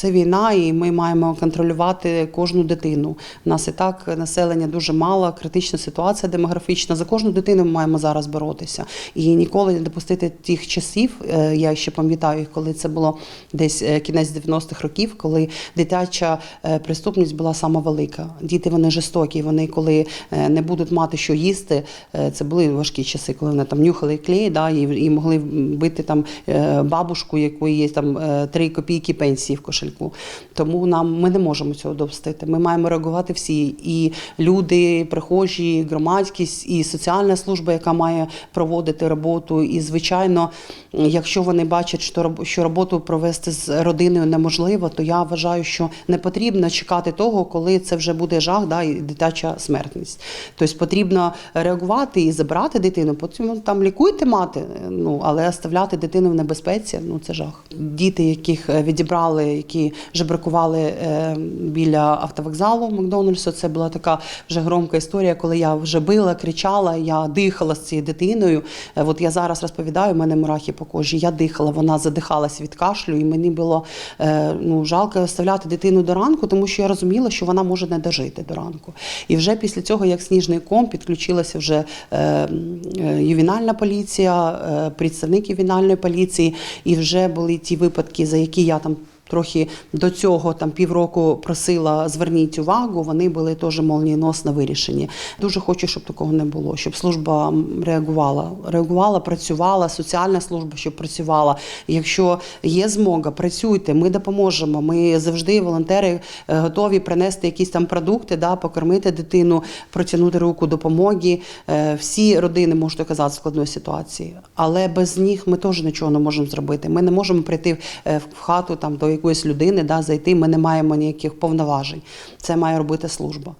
Це війна, і ми маємо контролювати кожну дитину. У нас і так населення дуже мало, критична ситуація демографічна. За кожну дитину ми маємо зараз боротися. І ніколи не допустити тих часів. е, Я ще пам'ятаю, коли це було десь е, кінець 90-х років, коли дитяча е, преступність була сама велика. Діти вони жорстокі. Вони коли не будуть мати що їсти, це були важкі часи, коли вони там нюхали клей, да, і, і могли бити там бабушку, якої є там е, 3 копійки пенсії в кошельку. Тому нам ми не можемо цього допустити. Ми маємо реагувати всі. І люди, прихожі, і громадськість, і соціальна служба, яка має проводити роботу. І звичайно, якщо вони бачать, що роб- що роботу провести з родиною неможливо, то я вважаю, що не потрібно чекати того, коли це вже буде жах, да, і дитяча смертність. Тобто потрібно реагувати і забирати дитину. Потім ну, там лікуйте мати, ну але оставляти дитину в небезпеці, ну це жах. Діти, яких е, відібрали, які жебракували е, біля автовокзалу Макдональдсу, це була така вже громка історія, коли я вже била, кричала, я дихала з цією дитиною. Е, От я зараз розповідаю, у мене мурахи по кожі. Я дихала, вона задихалася від кашлю, і мені було е, ну, жалко оставляти дитину до ранку, тому що я розуміла, що вона може не дожити до ранку. І вже після цього, як сніжний ком, підключилася вже е, поліція, представник ювенальної поліції, і вже були ті випадки, за які я там. Трохи до цього там півроку просила зверніть увагу. Вони були теж молнієносно вирішені. Дуже хочу, щоб такого не було, щоб служба реагувала, реагувала, працювала, соціальна служба, щоб працювала. Якщо є змога, працюйте, ми допоможемо. Ми завжди волонтери е, готові принести якісь там продукти, да, покормити дитину, протягнути руку допомоги. Е, Всі родини можуть оказатися складної ситуації, але без них ми теж нічого не можемо зробити. Ми не можемо прийти е, в хату там до якоїсь людини, да, зайти. Ми не маємо ніяких повноважень. Це має робити служба.